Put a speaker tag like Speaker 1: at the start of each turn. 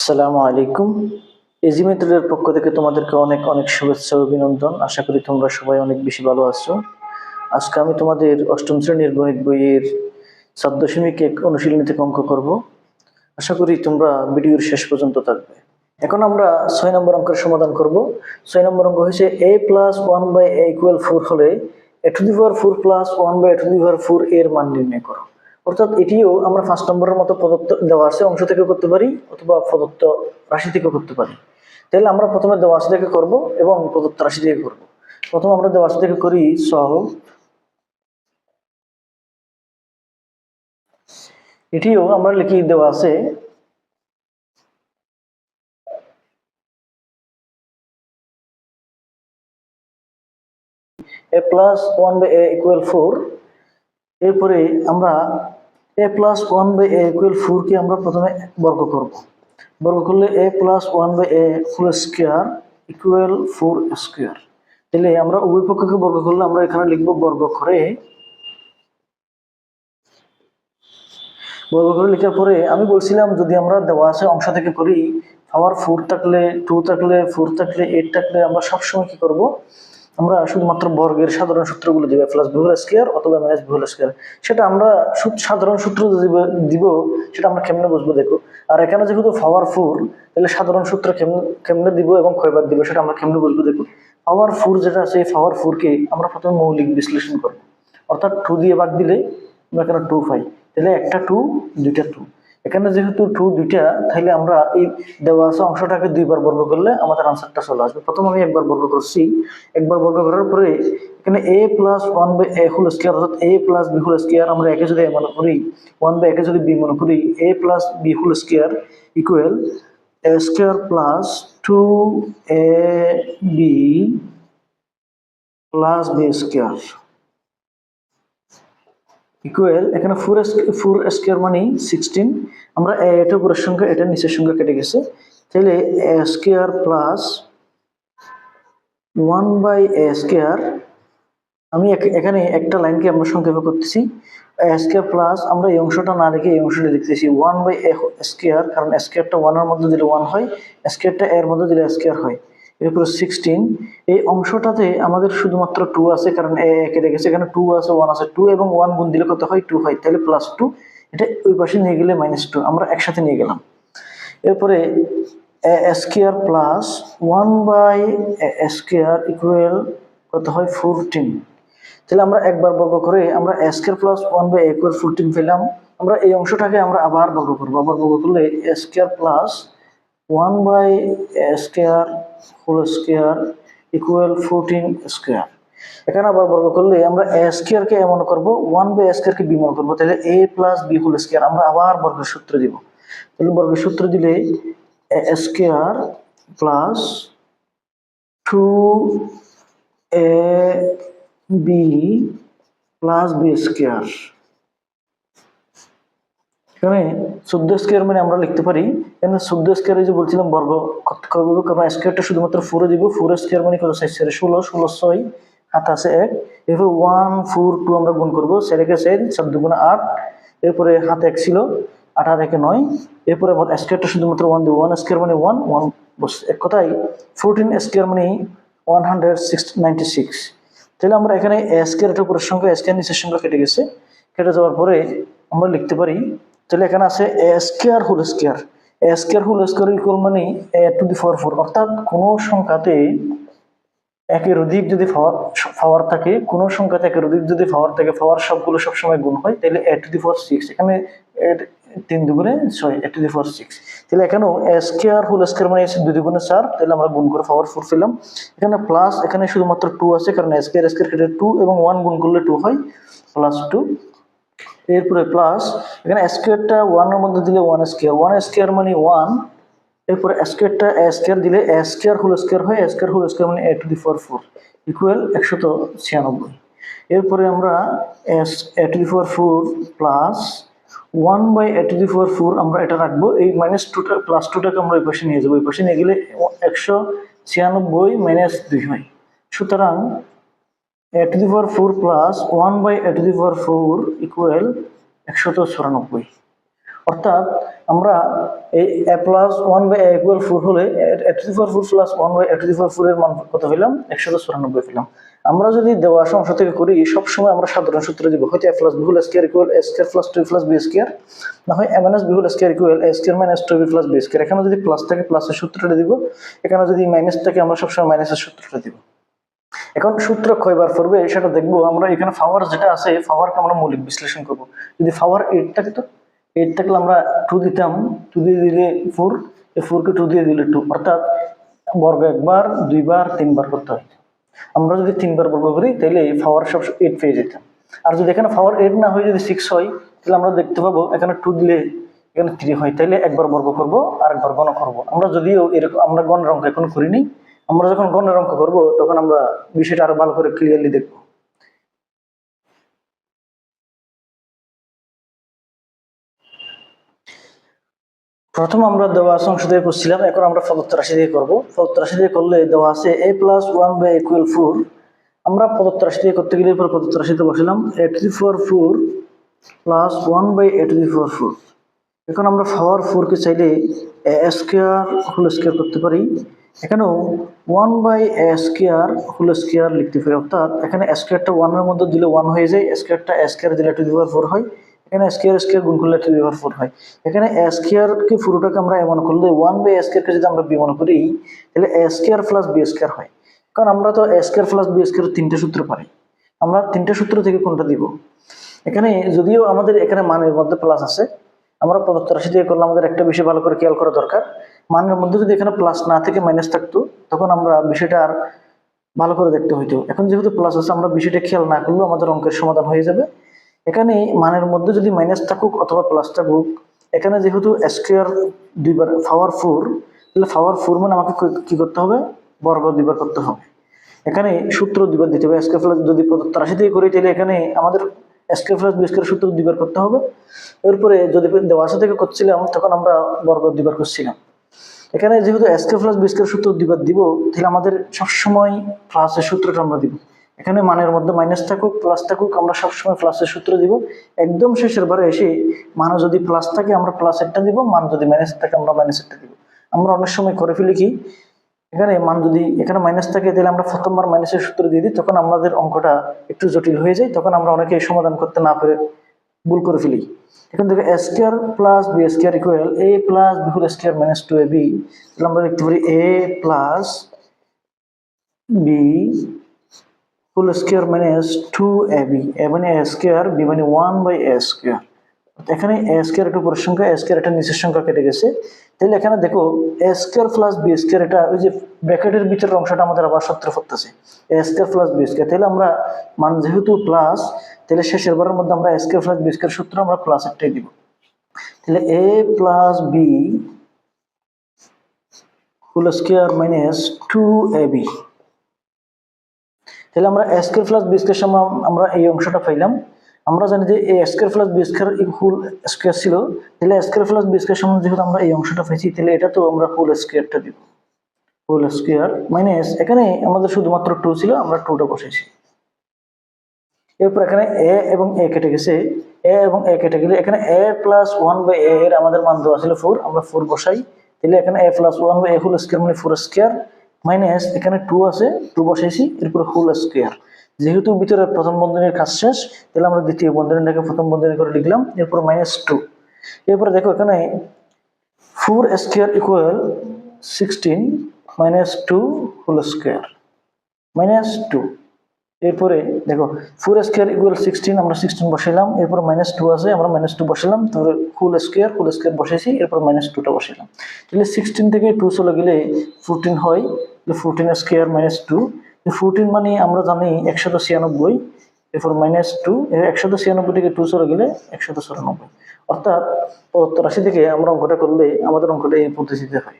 Speaker 1: আসসালামু আলাইকুম। এজি মেথডের পক্ষ থেকে তোমাদেরকে অনেক অনেক শুভেচ্ছা অভিনন্দন। আশা করি তোমরা সবাই অনেক বেশি ভালো আছো। আজকে আমি তোমাদের অষ্টম শ্রেণির গণিত বইয়ের সাত দশমিক এক অনুশীলনী থেকে অঙ্ক করব। আশা করি তোমরা ভিডিওর শেষ পর্যন্ত থাকবে। এখন আমরা ছয় নম্বর অঙ্কের সমাধান করব। ছয় নম্বর অঙ্ক হয়েছে a plus one by a equal four হলে a to the power four plus one by a to the power four এর মান নির্ণয় করো। অর্থাৎ এটিও আমরা ফার্স্ট নম্বরের মতো প্রদত্ত দেওয়া আছে অংশ থেকে করতে পারি অথবা প্রদত্ত রাশি থেকে করতে পারি। তাহলে আমরা প্রথমে দেওয়া রাশি থেকে করব এবং প্রদত্ত রাশি থেকে করব। প্রথমে আমরা দেওয়া রাশি থেকে করি সলভ এটিও আমরা লিখি দেওয়া আছে a plus one by a equal four এরপরে আমরা a plus one by a equal ফোরকে আমরা প্রথমে বর্গ করব। বর্গ করলে a plus one by a full square equal four square তাহলে আমরা উভয় পক্ষকে বর্গ করলে আমরা এখানে লিখব বর্গ করে বর্গ করে লেখার পরে আমি বলছিলাম যদি আমরা দেওয়া আছে অংশ থেকে করি পাওয়ার ফোর থাকলে টু থাকলে ফোর থাকলে এইট থাকলে আমরা সবসময় কি করব? আমরা শুধুমাত্র বর্গের সাধারণ সূত্রগুলো দিব প্লাস বিহুল স্কোয়ার অথবা মাইনাস বিহুল স্কোয়ার সেটা আমরা সাধারণ সূত্র দিব সেটা আমরা কেমনে বুঝব দেখো? আর এখানে যেহেতু পাওয়ার ফোর তাহলে সাধারণ সূত্র কেমনে দিব এবং ক্ষয়বাদ দিব সেটা আমরা কেমনে বুঝব দেখো? পাওয়ার ফোর যেটা আছে, এই পাওয়ার ফোরকে আমরা প্রথমে মৌলিক বিশ্লেষণ করব। অর্থাৎ টু দিয়ে বাদ দিলে আমরা এখানে টু পাই? তাহলে একটা টু দুইটা টু এখানে যেহেতু টু দুইটা, তাহলে আমরা এই দেওয়া আছে অংশটাকে দুইবার বর্গ করলে আমাদের আনসারটা চলে আসবে। প্রথম আমি একবার বর্গ করছি। একবার বর্গ করার পরে এখানে a plus one by a whole square অর্থাৎ a plus b whole square আমরা একে যদি এ মনে করি ওয়ান বাই একে যদি বি মনে করি a plus b whole square equal a square plus two a b plus b square equal এখানে ফোর ফোর স্কোয়ার মানে সিক্সটিন আমরা এটা উপরের সঙ্গে এটা নিচের সঙ্গে কেটে গেছে। তাহলে square plus one by square আমি এখ- এখানে একটা লাইনকে আমরা সংক্ষেপে করতেছি। স্কোয়ার প্লাস আমরা এই অংশটা না রেখে এই অংশটা লিখতেছি। ওয়ান বাই স্কোয়ার কারণ স্কোয়ারটা ওয়ানের মধ্যে দিলে ওয়ান হয় স্কোয়ারটা এর মধ্যে দিলে স্কোয়ার হয়। এরপরে সিক্সটিন এই অংশটাতে আমাদের শুধুমাত্র টু আছে, কারণ এ একে গেছে এখানে টু আছে ওয়ান আছে। টু এবং ওয়ান গুণ দিলে কত হয়? টু হয়। তাহলে প্লাস টু এটা ওই পাশে নিয়ে গেলে মাইনাস টু আমরা একসাথে নিয়ে গেলাম। এরপরে square plus one by square equal কত হয়? ফোরটিন তাহলে আমরা একবার বর্গ করে আমরা square plus one by equal fourteen পেলাম। আমরা এই অংশটাকে আমরা আবার বর্গ করব। আবার বর্গ করলে square plus one by square whole square equal fourteen square এখানে আবার বর্গ করলে আমরা এ স্কোয়ারকে এমন করব ওয়ান বাই স্কোয়ারকে বি মনে করব, তাহলে a plus b whole square আমরা আবার বর্গের সূত্র দিব। তাহলে বর্গের সূত্র দিলে a square plus two a b plus b square এখানে চোদ্দ স্কোয়ার মানে আমরা লিখতে পারি। এখানে চোদ্দ স্কোয়ারে যে বলছিলাম বর্গ করতে করব কারণ স্কোয়ারটা শুধুমাত্র ফোরে দিব। ফোর স্কোয়ার মানে কত? সাইজ সেরে ষোলো। ষোলো ছয় আছে এক। এরপর ওয়ান ফোর টু আমরা গুণ করব। সেরেকে সের সাত দুগুণে আট। এরপরে হাত এক ছিল, আট আর একে নয়। এরপরে আবার স্কোয়ারটা শুধুমাত্র ওয়ান দিব। ওয়ান স্কোয়ার মানে ওয়ান ওয়ান এক কথায় ফোরটিন স্কোয়ার মানে one hundred six ninety six তাহলে আমরা এখানে স্কোয়ার এটা উপরের সঙ্গে স্কোয়ার নিচের সঙ্গে কেটে গেছে। কেটে যাওয়ার পরে আমরা লিখতে পারি তাহলে এখানে আছে a square whole square a square whole square equal মানে a to the power four অর্থাৎ কোনো সংখ্যাতে একের অধিক যদি পাওয়ার থাকে, কোনো সংখ্যাতে একের অধিক যদি পাওয়ার থাকে পাওয়ার সবগুলো সবসময় গুণ হয়, তাহলে a to the power six এখানে তিন দুগুণে ছয় a to the power six তাহলে এখানেও স্কোয়ার হোল স্কোয়ার মানে এসে দুই দুগুণে চার, তাহলে আমরা গুণ করে পাওয়ার ফোর পেলাম। এখানে প্লাস এখানে শুধুমাত্র টু আছে, কারণ স্কোয়ার স্কোয়ার কেটে টু এবং ওয়ান গুণ করলে টু হয় প্লাস টু এরপরে প্লাস এখানে স্কোয়ারটা ওয়ানের মধ্যে দিলে ওয়ান স্কোয়ার ওয়ান স্কোয়ার মানে ওয়ান এরপরে স্কোয়ারটা স্কোয়ার দিলে স্কোয়ার হোল স্কোয়ার হয় স্কোয়ার হোল স্কোয়ার মানে a to the four four equal একশত ছিয়ানব্বই। এরপরে আমরা S a to the four four plus one by a to the four four আমরা এটা রাখব, এই মাইনাস টুটা প্লাস টুটাকে আমরা ওই পাশে নিয়ে যাব, ওই পাশে নিয়ে গেলে একশো ছিয়ানব্বই মাইনাস দুই হয়। সুতরাং a to the power four plus one by a to the power four equal একশত চুরানব্বই অর্থাৎ আমরা এই a plus one by a equal four হলে a to the power four plus one by a to the power four এর মান কত পেলাম? একশো চুরানব্বই পেলাম। আমরা যদি দেওয়া সংখ্যা থেকে করি, সবসময় আমরা সাধারণ সূত্র দিব। হয়তো a plus b whole square equal a square plus two plus b square না হয় এম NS b whole square equal a square minus two b plus b square এখানে যদি প্লাস থাকে প্লাসের সূত্রটা দিব। এখানে যদি মাইনাস থাকে, আমরা সবসময় মাইনাসের সূত্রটা দিব। এখন সূত্র কয়বার পড়বে সেটা দেখব। আমরা এখানে পাওয়ার যেটা আছে পাওয়ারকে আমরা মৌলিক বিশ্লেষণ করব। যদি পাওয়ার এইট থাকে তো? এইট থাকলে আমরা টু দিতাম। টু দিয়ে দিলে ফোর এই ফোরকে টু দিয়ে দিলে টু অর্থাৎ বর্গ একবার, দুইবার, তিনবার করতে হয়। আমরা যদি তিনবার বর্গ করি, তাহলে এই পাওয়ার সব এইট পেয়ে যেতাম। আর যদি এখানে পাওয়ার এইট না হয়ে যদি সিক্স হয়, তাহলে আমরা দেখতে পাবো এখানে টু দিলে এখানে থ্রি হয়। তাহলে একবার বর্গ করব আর একবার গণ করব। আমরা যদিও এরকম আমরা গণের অঙ্ক এখন করিনি। আমরা যখন গণের অঙ্ক করব, তখন আমরা বিষয়টা আরও ভালো করে ক্লিয়ারলি দেখব। প্রথম আমরা দেওয়া আছে অংশ দিয়ে করছিলাম, এখন আমরা প্রদত্ত রাশি দিয়ে করব। প্রদত্ত রাশি দিয়ে করলে দেওয়া আছে a plus one by equal four আমরা প্রদত্ত রাশি দিয়ে করতে গেলে এরপর প্রদত্ত রাশিতে বসলাম a to the four four plus one by a to the four four এখন আমরা পাওয়ার ফোরকে চাইলে এ স্কোয়ার হোল স্কোয়ার করতে পারি। এখানেও one by square whole square লিখতে পারি। অর্থাৎ এখানে স্কোয়ারটা ওয়ানের মধ্যে দিলে ওয়ান হয়ে যায় স্কোয়ারটা স্কোয়ার দিলে টু দি পাওয়ার ফোর হয়, এখানে স্কোয়ার স্কোয়ার গুণ করলে টু দি পাওয়ার ফোর হয়। এখানে স্কোয়ারকে পুরোটাকে আমরা এমন করলে ওয়ান বাই স্কোয়ারকে যদি আমরা বিমন করি, তাহলে স্কোয়ার প্লাস বি স্কোয়ার হয়। কারণ আমরা তো স্কোয়ার প্লাস বি স্কোয়ার তিনটে সূত্র পারি। আমরা তিনটে সূত্র থেকে কোনটা দিব? এখানে যদিও আমাদের এখানে মানের মধ্যে প্লাস আছে আমরা প্রদত্ত রাশি দিয়ে করলে আমাদের একটা বিষয় ভালো করে খেয়াল করা দরকার। মানের মধ্যে যদি এখানে প্লাস না থেকে মাইনাস থাকতো, তখন আমরা বিষয়টা আর ভালো করে দেখতে হইতো। এখন যেহেতু প্লাস আছে, আমরা বিষয়টা খেয়াল না করলেও আমাদের অঙ্কের সমাধান হয়ে যাবে। এখানে মানের মধ্যে যদি মাইনাস থাকুক অথবা প্লাস থাকুক, এখানে যেহেতু স্কোয়ার দুইবার পাওয়ার ফোর তাহলে পাওয়ার ফোর মানে আমাকে কি- করতে হবে? বর্গ দুইবার করতে হবে। এখানে সূত্র দুইবার দিতে হবে। স্কোয়ার যদি প্রদত্ত রাশি দিয়ে করি, তাহলে এখানে আমাদের স্কোয়ার প্লাস বি স্কোয়ার সূত্র দুইবার করতে হবে। এরপরে যদি দেওয়ার সাথে থেকে করছিলাম, তখন আমরা বর্গ দুইবার করছিলাম। এখানে যেহেতু স্কোয়ার প্লাস বি স্কোয়ার সূত্র দুইবার দিব, তাহলে আমাদের সবসময় প্লাসের সূত্রটা আমরা দিব। এখানে মানের মধ্যে মাইনাস থাকুক প্লাস থাকুক, আমরা সবসময় প্লাসের সূত্র দিব। একদম শেষের বারে এসে মানে যদি প্লাস থাকে, আমরা প্লাসেরটা দিব, মান যদি মাইনাস থাকে, আমরা মাইনাসেরটা দিব। আমরা অনেক সময় করে ফেলি কি এখানে মান যদি, এখানে মাইনাস থাকে, তাহলে আমরা প্রথমবার মাইনাসের সূত্র দিয়ে দিই, তখন আমাদের অঙ্কটা একটু জটিল হয়ে যায়, তখন আমরা অনেকে সমাধান করতে না পেরে ভুল করে ফেলি। এখন দেখো a square plus b s square equal a plus b whole square minus two a b তাহলে আমরা লিখতে পারি a plus b whole square minus two a b a মানে এ স্কোয়ার বি মানে ওয়ান বাই এ স্কোয়ার এখানে a square একটা উপরের সংখ্যা এ স্কোয়ার একটা নিচের সংখ্যা কেটে গেছে। তাহলে এখানে দেখো a square plus b square এটা ওই যে ব্র্যাকেটের ভিতরের অংশটা আমাদের আবার সত্য করতেছে। A square plus b square তাহলে আমরা মান যেহেতু প্লাস তাহলে শেষের বারের মধ্যে আমরা a square plus b square সূত্র আমরা প্লাস একটাই দিব। তাহলে a plus b whole square minus two a b তাহলে আমরা a square plus b square আমরা এই অংশটা পাইলাম। আমরা জানি যে a square plus b square whole square ছিল, তাহলে স্কোয়ার প্লাস বি স্কোয়ার সময় যেহেতু আমরা এই অংশটা পাইছি তাহলে এটা তো আমরা হোল স্কোয়ারটা দিব। হোল স্কোয়ার মাইনাস এখানে আমাদের শুধুমাত্র টু ছিল, আমরা টুটা বসেছি এরপর এখানে এ এবং এ কেটে গেছে। এ এবং এ কেটে গেলে এখানে a plus one by a এর আমাদের মান দেওয়া ছিল ফোর আমরা ফোর বসাই। তাহলে এখানে a plus one by a whole square মানে ফোর স্কোয়ার মাইনাস এখানে টু আছে টু বসাইছি, এরপর হোল স্কোয়ার যেহেতু ভিতরে প্রথম বন্ধনীর কাজ শেষ, তাহলে আমরা দ্বিতীয় বন্ধনীটাকে প্রথম বন্ধনী করে লিখলাম, এরপর মাইনাস টু এরপরে দেখো এখানে four square equal sixteen minus two whole square minus two এরপরে দেখো ফোর স্কোয়ার ইকুয়াল সিক্সটিন আমরা সিক্সটিন বসাইলাম, এরপর মাইনাস টু আছে, আমরা মাইনাস টু বসাইলাম, তারপরে ফুল স্কোয়ার ফুল স্কোয়ার বসাইছি, এরপর মাইনাস টুটা বসাইলাম। তাহলে সিক্সটিন থেকে টু চলে গেলে ফোরটিন হয় fourteen square minus two fourteen মানে আমরা জানি একশত ছিয়ানব্বই এরপর মাইনাস টু একশত ছিয়ানব্বই থেকে টু চলে গেলে একশত চুরানব্বই। অর্থাৎ রাশি থেকে আমরা অঙ্কটা করলে আমাদের অঙ্কটা এই পদ্ধতিতে হয়।